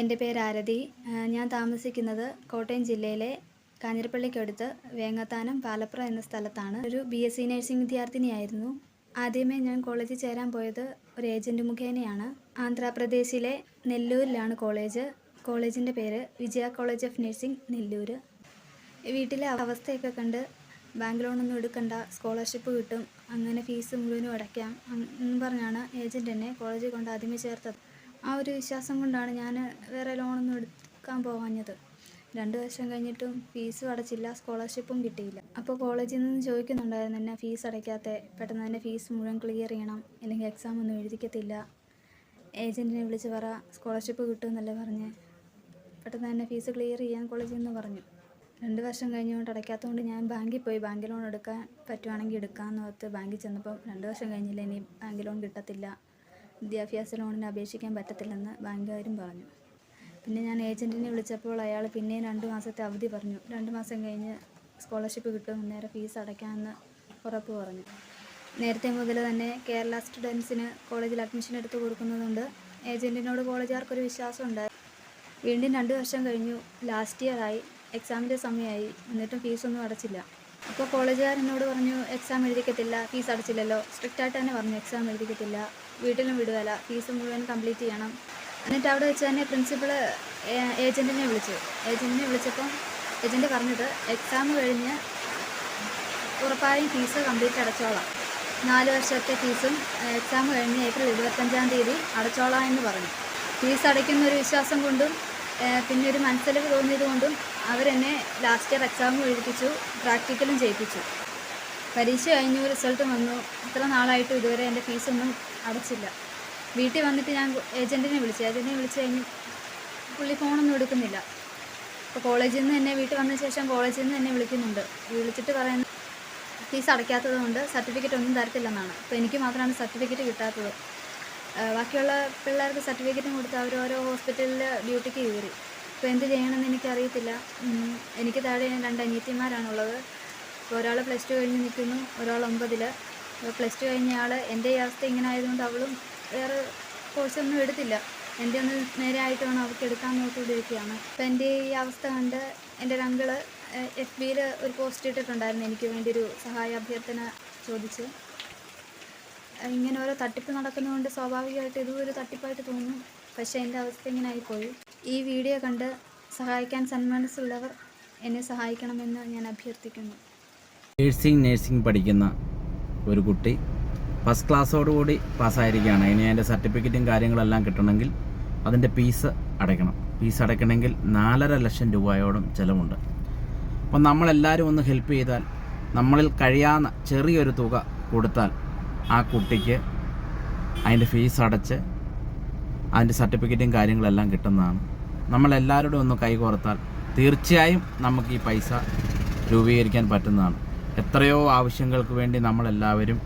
എന്റെ പേര് ആരതി. ഞാൻ താമസിക്കുന്നത് കോട്ടയം ജില്ലയിലെ കാഞ്ഞിരപ്പള്ളിക്കടുത്ത് വേങ്ങത്താനം പാലപ്ര എന്ന സ്ഥലത്താണ്. ഒരു ബി എസ് സി നഴ്സിംഗ് വിദ്യാർത്ഥിനിയായിരുന്നു. ആദ്യമേ ഞാൻ കോളേജിൽ ചേരാൻ പോയത് ഒരു ഏജന്റ് മുഖേനയാണ്. ആന്ധ്രാപ്രദേശിലെ നെല്ലൂരിലാണ് കോളേജ്. കോളേജിന്റെ പേര് Vijaya college of nursing Nellore. വീട്ടിലെ അവസ്ഥയൊക്കെ കണ്ട് ബാങ്ക് ലോണൊന്നും എടുക്കണ്ട സ്കോളർഷിപ്പ് കിട്ടും അങ്ങനെ ഫീസ് മുഴുവനും അടയ്ക്കാം എന്ന് പറഞ്ഞാണ് ഏജന്റ് എന്നെ കോളേജിൽ കൊണ്ട് ആദ്യമേ ചേർത്തത്. ആ ഒരു വിശ്വാസം കൊണ്ടാണ് ഞാൻ വേറെ ലോണൊന്നും എടുക്കാൻ പോകാഞ്ഞത് രണ്ട് വർഷം കഴിഞ്ഞിട്ടും ഫീസ് അടച്ചില്ല സ്കോളർഷിപ്പും കിട്ടിയില്ല. അപ്പോൾ കോളേജിൽ നിന്ന് ചോദിക്കുന്നുണ്ടായിരുന്നു എന്നെ ഫീസ് അടയ്ക്കാത്ത പെട്ടെന്ന് തന്നെ ഫീസ് മുഴുവൻ ക്ലിയർ ചെയ്യണം അല്ലെങ്കിൽ എക്സാം ഒന്നും എഴുതിക്കത്തില്ല. ഏജന്റിനെ വിളിച്ച് പറ സ്കോളർഷിപ്പ് കിട്ടുമെന്നല്ലേ പറഞ്ഞ്. പെട്ടെന്ന് തന്നെ ഫീസ് ക്ലിയർ ചെയ്യാൻ കോളേജിൽ നിന്ന് പറഞ്ഞു. രണ്ട് വർഷം കഴിഞ്ഞുകൊണ്ട് അടയ്ക്കാത്തതുകൊണ്ട് ഞാൻ ബാങ്കിൽ പോയി. ബാങ്ക് ലോൺ എടുക്കാൻ പറ്റുവാണെങ്കിൽ എടുക്കാമെന്ന് ഓർത്ത് ബാങ്കിൽ ചെന്നപ്പോൾ രണ്ട് വർഷം കഴിഞ്ഞില്ല ഇനി ബാങ്ക് ലോൺ കിട്ടത്തില്ല. വിദ്യാഭ്യാസ ലോണിന് അപേക്ഷിക്കാൻ പറ്റത്തില്ലെന്ന് ബാങ്കുകാരും പറഞ്ഞു. പിന്നെ ഞാൻ ഏജന്റിനെ വിളിച്ചപ്പോൾ അയാൾ പിന്നെയും രണ്ട് മാസത്തെ അവധി പറഞ്ഞു. രണ്ട് മാസം കഴിഞ്ഞ് സ്കോളർഷിപ്പ് കിട്ടും നേരെ ഫീസ് അടയ്ക്കാമെന്ന് ഉറപ്പ് പറഞ്ഞു. നേരത്തെ മുതൽ തന്നെ കേരള സ്റ്റുഡൻസിന് കോളേജിൽ അഡ്മിഷൻ എടുത്തു കൊടുക്കുന്നതുകൊണ്ട് ഏജന്റിനോട് കോളേജുകാർക്കൊരു വിശ്വാസം ഉണ്ടായി. വീണ്ടും രണ്ട് വർഷം കഴിഞ്ഞു. ലാസ്റ്റ് ഇയറായി. എക്സാമിന്റെ സമയമായി. എന്നിട്ടും ഫീസൊന്നും അടച്ചില്ല. അപ്പോൾ കോളേജുകാരനോട് പറഞ്ഞു എക്സാം എഴുതിക്കത്തില്ല ഫീസ് അടച്ചില്ലല്ലോ. സ്ട്രിക്റ്റ് ആയിട്ട് തന്നെ പറഞ്ഞു എക്സാം എഴുതിക്കത്തില്ല വീട്ടിലും വിടുകയില്ല ഫീസ് മുഴുവൻ കംപ്ലീറ്റ് ചെയ്യണം. എന്നിട്ട് അവിടെ വെച്ച് തന്നെ പ്രിൻസിപ്പൾ ഏജന്റിനെ വിളിച്ചു. ഏജന്റിനെ വിളിച്ചപ്പം ഏജന്റ് പറഞ്ഞത് എക്സാം കഴിഞ്ഞ് ഉറപ്പായും ഫീസ് കംപ്ലീറ്റ് അടച്ചോളാം. നാല് വർഷത്തെ ഫീസും എക്സാം കഴിഞ്ഞ് ഏപ്രിൽ ഇരുപത്തഞ്ചാം തീയതി അടച്ചോളാം എന്ന് പറഞ്ഞു. ഫീസ് അടയ്ക്കുന്ന ഒരു വിശ്വാസം കൊണ്ടും പിന്നെ ഒരു മനസ്സലവ് തോന്നിയത് കൊണ്ടും അവരെന്നെ ലാസ്റ്റ് ഇയർ എക്സാമും എഴുതിപ്പിച്ചു പ്രാക്ടിക്കലും ചെയ്യിപ്പിച്ചു. പരീക്ഷ കഴിഞ്ഞു റിസൾട്ട് വന്നു. ഇത്ര നാളായിട്ടും ഇതുവരെ എന്റെ ഫീസൊന്നും അടച്ചില്ല. വീട്ടിൽ വന്നിട്ട് ഞാൻ ഏജന്റിനെ വിളിച്ചു. ഏജന്റിനെ വിളിച്ച് കഴിഞ്ഞ് പുള്ളി ഫോണൊന്നും എടുക്കുന്നില്ല. അപ്പോൾ കോളേജിൽ നിന്ന് എന്നെ വീട്ടിൽ വന്ന ശേഷം കോളേജിൽ നിന്ന് തന്നെ വിളിക്കുന്നുണ്ട്. വിളിച്ചിട്ട് പറയുന്നത് ഫീസ് അടയ്ക്കാത്തത് കൊണ്ട് സർട്ടിഫിക്കറ്റ് ഒന്നും തരത്തില്ലെന്നാണ്. അപ്പോൾ എനിക്ക് മാത്രമാണ് സർട്ടിഫിക്കറ്റ് കിട്ടാത്തത്. ബാക്കിയുള്ള പിള്ളേർക്ക് സർട്ടിഫിക്കറ്റും കൊടുത്ത് അവർ ഓരോ ഹോസ്പിറ്റലിൽ ഡ്യൂട്ടിക്ക് കയറി. അപ്പോൾ എന്ത് ചെയ്യണമെന്ന് എനിക്കറിയത്തില്ല. എനിക്ക് താഴെ രണ്ട് അനിയത്തിമാരാണുള്ളത്. ഒരാൾ പ്ലസ് ടു കഴിഞ്ഞ് നിൽക്കുന്നു ഒരാൾ ഒമ്പതിൽ പ്ലസ് ടു കഴിഞ്ഞ ആൾ എന്റെ ഈ അവസ്ഥ ഇങ്ങനെ ആയതുകൊണ്ട് അവളും വേറെ കോഴ്സൊന്നും എടുത്തില്ല. എന്റെ ഒന്ന് നേരെ ആയിട്ട് വേണം അവർക്ക് എടുക്കാൻ നോക്കിക്കൊണ്ടിരിക്കുകയാണ്. അപ്പോൾ എന്റെ ഈ അവസ്ഥ കണ്ട് എന്റെ ഒരു അങ്കിൾ എഫ് ബിയിൽ ഒരു പോസ്റ്റ് ഇട്ടിട്ടുണ്ടായിരുന്നു എനിക്ക് വേണ്ടി ഒരു സഹായ അഭ്യർത്ഥന ചോദിച്ച്. ഇങ്ങനെ ഓരോ തട്ടിപ്പ് നടക്കുന്നതുകൊണ്ട് സ്വാഭാവികമായിട്ട് ഇതും ഒരു തട്ടിപ്പായിട്ട് തോന്നും. പക്ഷേ എന്റെ അവസ്ഥ ഇങ്ങനെ ആയിപ്പോയി ഈ വീഡിയോ കണ്ട് സഹായിക്കാൻ സന്മനസ്സുള്ളവർ എന്നെ സഹായിക്കണമെന്ന് ഞാൻ അഭ്യർത്ഥിക്കുന്നു. നേഴ്സിംഗ് നേഴ്സിംഗ് പഠിക്കുന്ന ഒരു കുട്ടി ഫസ്റ്റ് ക്ലാസ്സോടുകൂടി പാസ്സായിരിക്കുകയാണ്. ഇനി അതിന്റെ സർട്ടിഫിക്കറ്റും കാര്യങ്ങളെല്ലാം കിട്ടണമെങ്കിൽ അതിന്റെ ഫീസ് അടയ്ക്കണം. ഫീസ് അടയ്ക്കണമെങ്കിൽ നാലര ലക്ഷം രൂപയോളം ചിലവുണ്ട്. അപ്പം നമ്മളെല്ലാവരും ഒന്ന് ഹെൽപ്പ് ചെയ്താൽ നമ്മളിൽ കഴിയാവുന്ന ചെറിയൊരു തുക കൊടുത്താൽ ആ കുട്ടിക്ക് അതിന്റെ ഫീസ് അടച്ച് അതിന്റെ സർട്ടിഫിക്കറ്റും കാര്യങ്ങളെല്ലാം കിട്ടുന്നതാണ്. നമ്മളെല്ലാവരോടും ഒന്ന് കൈകോർത്താൽ തീർച്ചയായും നമുക്ക് ഈ പൈസ രൂപീകരിക്കാൻ പറ്റുന്നതാണ്. എത്രയോ ആവശ്യങ്ങൾക്ക് വേണ്ടി നമ്മളെല്ലാവരും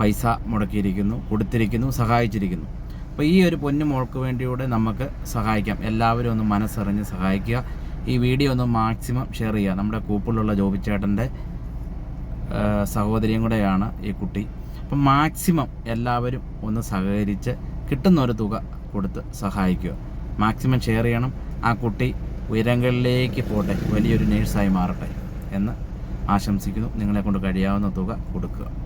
പൈസ മുടക്കിയിരിക്കുന്നു കൊടുത്തിരിക്കുന്നു സഹായിച്ചിരിക്കുന്നു. അപ്പോൾ ഈ ഒരു പൊന്നു മോൾക്ക് വേണ്ടിയൂടെ നമുക്ക് സഹായിക്കാം. എല്ലാവരും ഒന്ന് മനസ്സറിഞ്ഞ് സഹായിക്കുക. ഈ വീഡിയോ ഒന്ന് മാക്സിമം ഷെയർ ചെയ്യുക. നമ്മുടെ കൂപ്പിലുള്ള ജോബിച്ചേട്ടന്റെ സഹോദരിയും കൂടെയാണ് ഈ കുട്ടി. അപ്പം മാക്സിമം എല്ലാവരും ഒന്ന് സഹകരിച്ച് കിട്ടുന്ന ഒരു തുക കൊടുത്ത് സഹായിക്കുക. മാക്സിമം ഷെയർ ചെയ്യണം. ആ കുട്ടി ഉയരങ്ങളിലേക്ക് പോട്ടെ വലിയൊരു നേഴ്സായി മാറട്ടെ എന്ന് ആശംസിക്കുന്നു. നിങ്ങളെ കൊണ്ട് കഴിയാവുന്ന തുക കൊടുക്കുക.